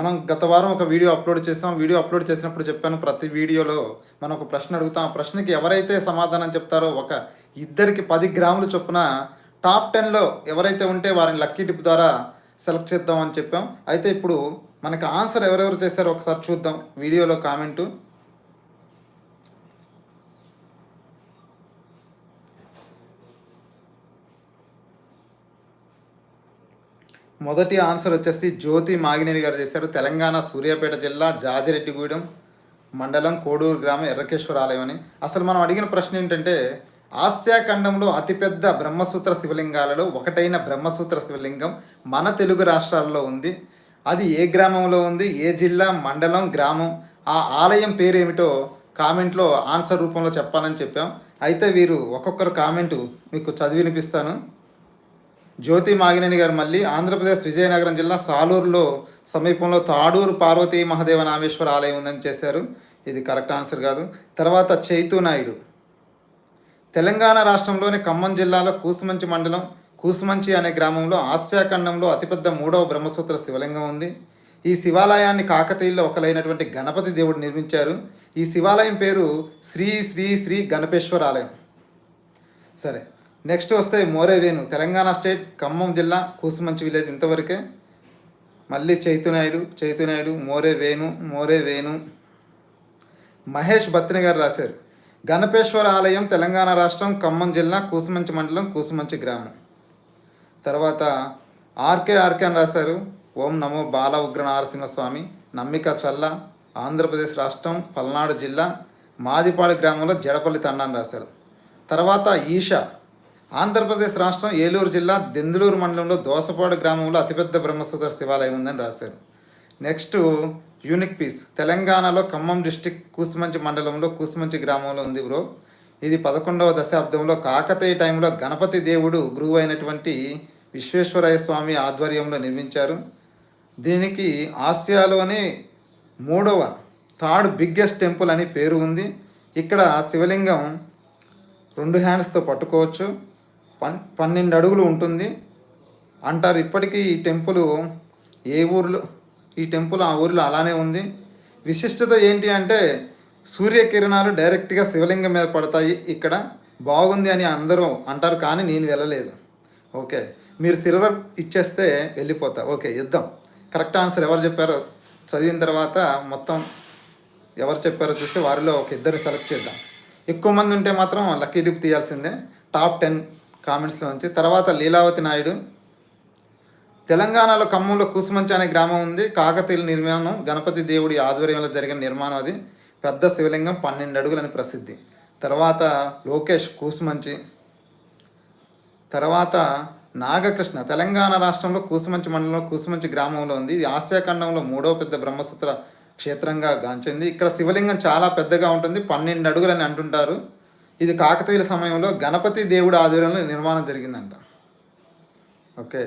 మనం గత వారం ఒక వీడియో అప్లోడ్ చేసాం. వీడియో అప్లోడ్ చేసినప్పుడు చెప్పాను ప్రతి వీడియోలో మనం ఒక ప్రశ్న అడుగుతాం. ఆ ప్రశ్నకి ఎవరైతే సమాధానం చెప్తారో ఒక ఇద్దరికి పది గ్రాములు చొప్పున టాప్ టెన్లో ఎవరైతే ఉంటే వారిని లక్కీ టిప్ ద్వారా సెలెక్ట్ చేద్దామని చెప్పాం. అయితే ఇప్పుడు మనకి ఆన్సర్ ఎవరెవరు చేశారో ఒకసారి చూద్దాం. వీడియోలో కామెంటు. మొదటి ఆన్సర్ వచ్చేసి జ్యోతి మాగినేని గారు చేశారు. తెలంగాణ సూర్యాపేట జిల్లా జాజిరెడ్డిగూడెం మండలం కోడూరు గ్రామం ఎర్రకేశ్వర ఆలయం అని. అసలు మనం అడిగిన ప్రశ్న ఏంటంటే ఆసియా ఖండంలో అతిపెద్ద బ్రహ్మసూత్ర శివలింగాలలో ఒకటైన బ్రహ్మసూత్ర శివలింగం మన తెలుగు రాష్ట్రాల్లో ఉంది. అది ఏ గ్రామంలో ఉంది? ఏ జిల్లా? మండలం? గ్రామం? ఆ ఆలయం పేరేమిటో కామెంట్లో ఆన్సర్ రూపంలో చెప్పాలని చెప్పాం. అయితే వీరు ఒక్కొక్కరు కామెంటు మీకు చదివి వినిపిస్తాను జ్యోతి మాగినేని గారు మళ్ళీ ఆంధ్రప్రదేశ్ విజయనగరం జిల్లా సాలూరులో సమీపంలో తాడూరు పార్వతీ మహాదేవ నామేశ్వర ఆలయం ఉందని చేశారు. ఇది కరెక్ట్ ఆన్సర్ కాదు. తర్వాత చైతు నాయుడు. తెలంగాణ రాష్ట్రంలోని ఖమ్మం జిల్లాలో కూసుమంచి మండలం కూసుమంచి అనే గ్రామంలో ఆసియా ఖండంలో అతిపెద్ద మూడవ బ్రహ్మసూత్ర శివలింగం ఉంది. ఈ శివాలయాన్ని కాకతీయుల్లో ఒకలైనటువంటి గణపతి దేవుడు నిర్మించారు. ఈ శివాలయం పేరు శ్రీ శ్రీ శ్రీ గణపేశ్వర ఆలయం. సరే. నెక్స్ట్ వస్తే మోరేవేను తెలంగాణ స్టేట్ ఖమ్మం జిల్లా కూసుమంచి విలేజ్ ఇంతవరకే. మళ్ళీ చైతునాయుడు చైతునాయుడు మోరే వేణు మోరే వేణు. మహేష్ బత్ని గారు రాశారు. గణపేశ్వర ఆలయం తెలంగాణ రాష్ట్రం ఖమ్మం జిల్లా కూసుమంచి మండలం కూసుమంచి గ్రామం. తర్వాత ఆర్కే ఆర్కే అని రాశారు. ఓం నమో బాల ఉగ్ర నారసింహస్వామి. నమ్మిక చల్ల ఆంధ్రప్రదేశ్ రాష్ట్రం పల్నాడు జిల్లా మాదిపాడు గ్రామంలో జడపల్లి తండాన్ని రాశారు. తర్వాత ఈషా. ఆంధ్రప్రదేశ్ రాష్ట్రం ఏలూరు జిల్లా దెందులూరు మండలంలో దోసపాడు గ్రామంలో అతిపెద్ద బ్రహ్మసూత్ర శివాలయం ఉందని రాశారు. Next unique piece. తెలంగాణలో ఖమ్మం డిస్టిక్ కూసుమంచి మండలంలో కూసుమంచి గ్రామంలో ఉంది బ్రో. ఇది పదకొండవ దశాబ్దంలో కాకతీయ టైంలో గణపతి దేవుడు గురువు అయినటువంటి విశ్వేశ్వరయ్య స్వామి ఆధ్వర్యంలో నిర్మించారు. దీనికి ఆసియాలోనే మూడవ థర్డ్ బిగ్గెస్ట్ టెంపుల్ అని పేరు ఉంది. ఇక్కడ శివలింగం రెండు హ్యాండ్స్తో పట్టుకోవచ్చు. పన్ పన్నెండు అడుగులు ఉంటుంది. అంటారు ఇప్పటికీ ఈ టెంపుల్ ఏ ఊర్లో ఈ టెంపుల్ ఆ ఊరిలో అలానే ఉంది. విశిష్టత ఏంటి అంటే సూర్యకిరణాలు డైరెక్ట్గా శివలింగం మీద పడతాయి ఇక్కడ. బాగుంది అని అందరూ అంటారు కానీ నేను వెళ్ళలేదు. ఓకే. మీరు సిల్వర్ ఇచ్చేస్తే వెళ్ళిపోతా. ఓకే ఇద్దాం. కరెక్ట్ ఆన్సర్ ఎవరు చెప్పారో చదివిన తర్వాత మొత్తం ఎవరు చెప్పారో చూస్తే వారిలో ఒక ఇద్దరు సెలెక్ట్ చేద్దాం. ఎక్కువ మంది ఉంటే మాత్రం లక్కీ డిప్ తీయాల్సిందే. టాప్ టెన్ కామెంట్స్లో ఉంచి తర్వాత లీలావతి నాయుడు. తెలంగాణలో ఖమ్మంలో కూసుమంచి అనే గ్రామం ఉంది. కాకతీయుల నిర్మాణం గణపతి దేవుడి ఆధ్వర్యంలో జరిగిన నిర్మాణం అది. పెద్ద శివలింగం పన్నెండు అడుగులని ప్రసిద్ధి. తర్వాత లోకేష్ కూసుమంచి. తర్వాత నాగకృష్ణ. తెలంగాణ రాష్ట్రంలో కూసుమంచి మండలంలో కూసుమంచి గ్రామంలో ఉంది. ఇది ఆసియా ఖండంలో పెద్ద బ్రహ్మసూత్ర క్షేత్రంగా గాంచింది. ఇక్కడ శివలింగం చాలా పెద్దగా ఉంటుంది. పన్నెండు అడుగులని అంటుంటారు. ఇది కాకతీయుల సమయంలో గణపతి దేవుడి ఆధ్వర్యంలో నిర్మాణం జరిగిందంట. ఓకే.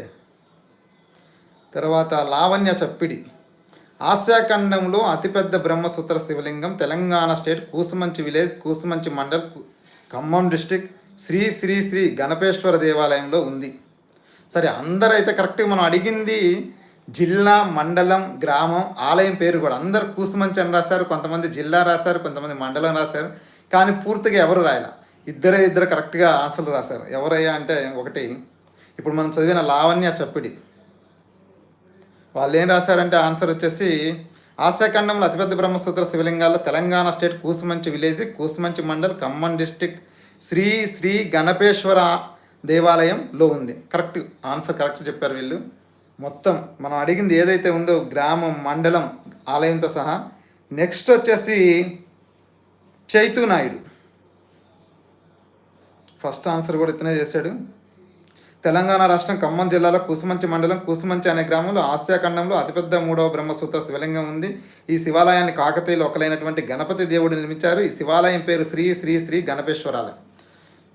తర్వాత లావణ్య చప్పిడి. ఆసియా ఖండంలో అతిపెద్ద బ్రహ్మసూత్ర శివలింగం Telangana state Kusumanchi village Kusumanchi mandal Khammam district Shri Shri Shri Ganapeshwara దేవాలయంలో ఉంది. సరే అందరైతే కరెక్ట్గా మనం అడిగింది జిల్లా మండలం గ్రామం ఆలయం పేరు కూడా అందరు కూసుమంచి అని రాశారు కొంతమంది జిల్లా రాశారు కొంతమంది మండలం రాశారు. కానీ పూర్తిగా ఎవరు రాయాల? ఇద్దరే ఇద్దరు కరెక్ట్గా ఆన్సర్లు రాశారు. ఎవరయ్యా అంటే ఒకటి ఇప్పుడు మనం చదివిన లావణ్య చప్పిడి. వాళ్ళు ఏం రాశారంటే ఆన్సర్ వచ్చేసి ఆశాఖండంలో అతిపెద్ద బ్రహ్మసూత్ర శివలింగాల్లో Telangana state Kusumanchi village Kusumanchi mandal Khammam district Shri Shri Ganapeshwara దేవాలయంలో ఉంది. కరెక్ట్ ఆన్సర్ కరెక్ట్ చెప్పారు వీళ్ళు. మొత్తం మనం అడిగింది ఏదైతే ఉందో గ్రామం మండలం ఆలయంతో సహా. నెక్స్ట్ వచ్చేసి చైతు నాయుడు. ఫస్ట్ ఆన్సర్ కూడా ఇతనే చేశాడు. తెలంగాణ రాష్ట్రం ఖమ్మం జిల్లాలో కుసుమంచి మండలం కుసుమంచి అనే గ్రామంలో ఆసియా ఖండంలో అతిపెద్ద మూడవ బ్రహ్మసూత్ర శివలింగం ఉంది. ఈ శివాలయాన్ని కాకతీయులు ఒకలైనటువంటి గణపతి దేవుడు నిర్మించారు. ఈ శివాలయం పేరు శ్రీ శ్రీ శ్రీ గణపేశ్వరాలయం.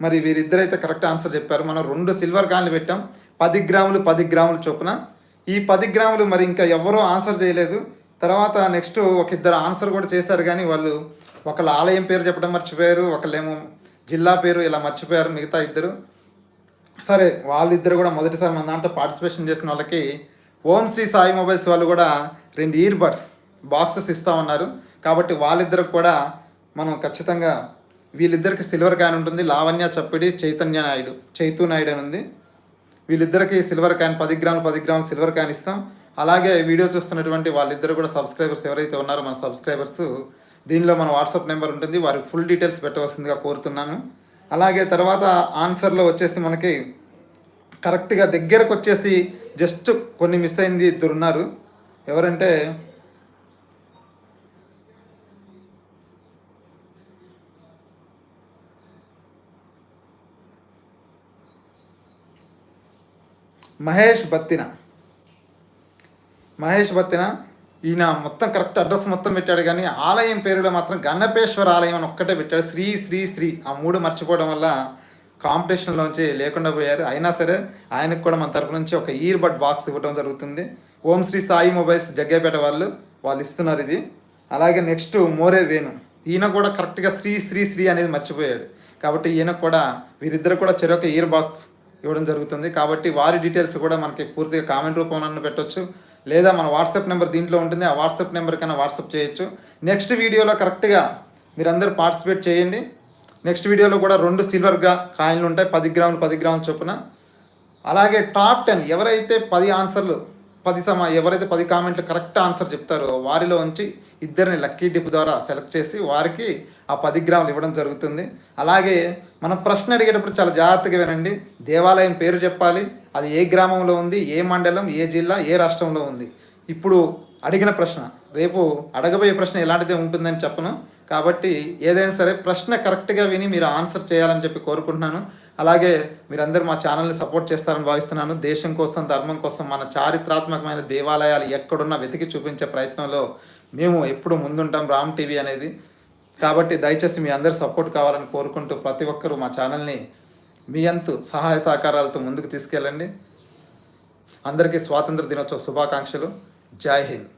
మరి వీరిద్దరైతే కరెక్ట్ ఆన్సర్ చెప్పారు. మనం రెండు సిల్వర్ కాన్లు పెట్టాం. పది గ్రాములు పది గ్రాములు చొప్పున. ఈ పది గ్రాములు మరి ఇంకా ఎవరో ఆన్సర్ చేయలేదు. తర్వాత నెక్స్ట్ ఒక ఇద్దరు ఆన్సర్ కూడా చేశారు కానీ వాళ్ళు ఒకళ్ళ ఆలయం పేరు చెప్పడం మర్చిపోయారు ఒకళ్ళేమో జిల్లా పేరు ఇలా మర్చిపోయారు మిగతా ఇద్దరు. సరే వాళ్ళిద్దరు కూడా మొదటిసారి మన దాంట్లో పార్టిసిపేషన్ చేసిన వాళ్ళకి ఓం శ్రీ సాయి మొబైల్స్ వాళ్ళు కూడా రెండు ఇయర్ బడ్స్ బాక్సెస్ ఇస్తా ఉన్నారు. కాబట్టి వాళ్ళిద్దరికి కూడా మనం ఖచ్చితంగా వీళ్ళిద్దరికి సిల్వర్ క్యాన్ ఉంటుంది లావణ్య చప్పిడి చైతన్య నాయుడు చైతు నాయుడు అని ఉంది. వీళ్ళిద్దరికి సిల్వర్ క్యాన్ పది గ్రాములు పది గ్రాములు సిల్వర్ క్యాన్ ఇస్తాం. అలాగే వీడియో చూస్తున్నటువంటి వాళ్ళిద్దరు కూడా సబ్స్క్రైబర్స్ ఎవరైతే ఉన్నారో మన సబ్స్క్రైబర్స్ దీనిలో మన వాట్సాప్ నెంబర్ ఉంటుంది. వారికి ఫుల్ డీటెయిల్స్ పెట్టవలసిందిగా కోరుతున్నాను. అలాగే తర్వాత ఆన్సర్లో వచ్చేసి మనకి కరెక్ట్గా దగ్గరకు వచ్చేసి జస్ట్ కొన్ని మిస్ అయింది ఇద్దరు ఉన్నారు. ఎవరంటే మహేష్ బత్తిన. మహేష్ బత్తిన ఈయన మొత్తం కరెక్ట్ అడ్రస్ మొత్తం పెట్టాడు కానీ ఆలయం పేరులో మాత్రం గన్నపేశ్వర ఆలయం అని ఒక్కటే పెట్టాడు. శ్రీ శ్రీ శ్రీ ఆ మూడు మర్చిపోవడం వల్ల కాంపిటీషన్లోంచి లేకుండా పోయారు. అయినా సరే ఆయనకు కూడా మన తరపు నుంచి ఒక ఇయర్ బడ్ బాక్స్ ఇవ్వడం జరుగుతుంది. ఓం శ్రీ సాయి మొబైల్స్ జగ్గేపేట వాళ్ళు వాళ్ళు ఇస్తున్నారు ఇది. అలాగే నెక్స్ట్ మోరే వేణు. ఈయన కూడా కరెక్ట్గా శ్రీ శ్రీ శ్రీ అనేది మర్చిపోయాడు. కాబట్టి ఈయన కూడా వీరిద్దరు కూడా చెరొక ఇయర్ బాక్స్ ఇవ్వడం జరుగుతుంది. కాబట్టి వారి డీటెయిల్స్ కూడా మనకి పూర్తిగా కామెంట్ రూపంలో పెట్టొచ్చు. లేదా మన వాట్సాప్ నెంబర్ దీంట్లో ఉంటుంది ఆ వాట్సాప్ నెంబర్ కన్నా వాట్సాప్ చేయొచ్చు. నెక్స్ట్ వీడియోలో కరెక్ట్గా మీరందరూ పార్టిసిపేట్ చేయండి. నెక్స్ట్ వీడియోలో కూడా రెండు సిల్వర్ గ్రా కాయిన్లు ఉంటాయి పది గ్రాములు పది గ్రాములు చొప్పున. అలాగే టాప్ టెన్ ఎవరైతే పది ఆన్సర్లు పది సమా ఎవరైతే పది కామెంట్లు కరెక్ట్ ఆన్సర్ చెప్తారో వారిలో ఉంచి ఇద్దరిని లక్కీ డిప్ ద్వారా సెలెక్ట్ చేసి వారికి ఆ పది గ్రాములు ఇవ్వడం జరుగుతుంది. అలాగే మనం ప్రశ్న అడిగేటప్పుడు చాలా జాగ్రత్తగా వినండి. దేవాలయం పేరు చెప్పాలి అది ఏ గ్రామంలో ఉంది ఏ మండలం ఏ జిల్లా ఏ రాష్ట్రంలో ఉంది? ఇప్పుడు అడిగిన ప్రశ్న. రేపు అడగబోయే ప్రశ్న ఎలాంటిదే ఉంటుందని చెప్పను. కాబట్టి ఏదైనా సరే ప్రశ్న కరెక్ట్గా విని మీరు ఆన్సర్ చేయాలని చెప్పి కోరుకుంటున్నాను. అలాగే మీరందరూ మా ఛానల్ని సపోర్ట్ చేస్తారని భావిస్తున్నాను. దేశం కోసం ధర్మం కోసం మన చారిత్రాత్మకమైన దేవాలయాలు ఎక్కడున్నా వెతికి చూపించే ప్రయత్నంలో మేము ఎప్పుడు ముందుంటాం రామ్ టీవీ అనేది. కాబట్టి దయచేసి మీ అందరి సపోర్ట్ కావాలని కోరుకుంటూ ప్రతి ఒక్కరూ మా ఛానల్ని మీ అంతు సహాయ సహకారాలతో ముందుకు తీసుకెళ్ళండి. అందరికీ స్వాతంత్ర దినోత్సవ శుభాకాంక్షలు. జై హింద్.